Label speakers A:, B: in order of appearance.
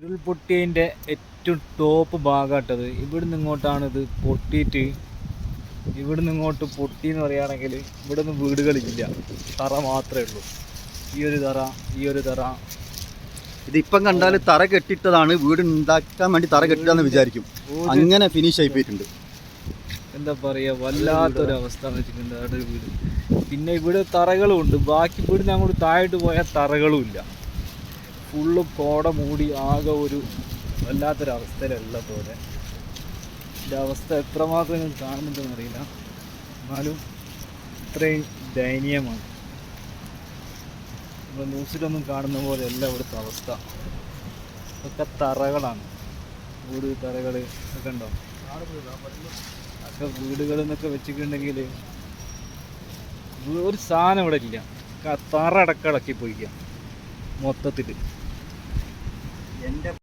A: ഉരുൾപൊട്ടിയതിന്റെ ഏറ്റവും ടോപ്പ് ഭാഗമായിട്ടത് ഇവിടുന്ന് ഇങ്ങോട്ടാണ് ഇത് പൊട്ടിയിട്ട് ഇവിടുന്ന് ഇങ്ങോട്ട് പൊട്ടി എന്ന് പറയുകയാണെങ്കിൽ ഇവിടെ നിന്ന് വീടുകളില്ല. തറ മാത്രമേ ഉള്ളൂ. ഈ ഒരു തറ ഈ ഒരു തറ.
B: ഇതിപ്പം കണ്ടാൽ തറ കെട്ടിട്ടതാണ് വീട് ഉണ്ടാക്കാൻ വേണ്ടി തറ കെട്ടിട്ടാന്ന് വിചാരിക്കും. അങ്ങനെ ഫിനിഷ് ആയി പോയിട്ടുണ്ട്
A: എന്താ പറയുക വല്ലാത്തൊരു അവസ്ഥ എന്ന് വെച്ചിട്ടുണ്ട് അവിടെ വീട്. പിന്നെ ഇവിടെ തറകളും ഉണ്ട് ബാക്കി ഇവിടുന്ന് അങ്ങോട്ട് താഴോട്ട് പോയാൽ തറകളും ഇല്ല ഫുള്ള് കോട മൂടി ആകെ ഒരു വല്ലാത്തൊരു അവസ്ഥയിലല്ല പോലെ. ഇതിന്റെ അവസ്ഥ എത്രമാത്രം ഞാൻ കാണുന്നുണ്ടെന്ന് അറിയില്ല. എന്നാലും ഇത്രയും ദയനീയമാണ്. നമ്മൾ ന്യൂസിലൊന്നും കാണുന്ന പോലെ അല്ല ഇവിടുത്തെ അവസ്ഥ. ഒക്കെ തറകളാണ്. വീട് തറകൾ ഒക്കെ ഉണ്ടോ? ഒക്കെ വീടുകൾ എന്നൊക്കെ വെച്ചിട്ടുണ്ടെങ്കിൽ ഒരു സാധനം ഇവിടെ ഇല്ല. തറ അടക്കം ഇളക്കി പോയിക്കാം മൊത്തത്തിൽ
B: എൻ്റെ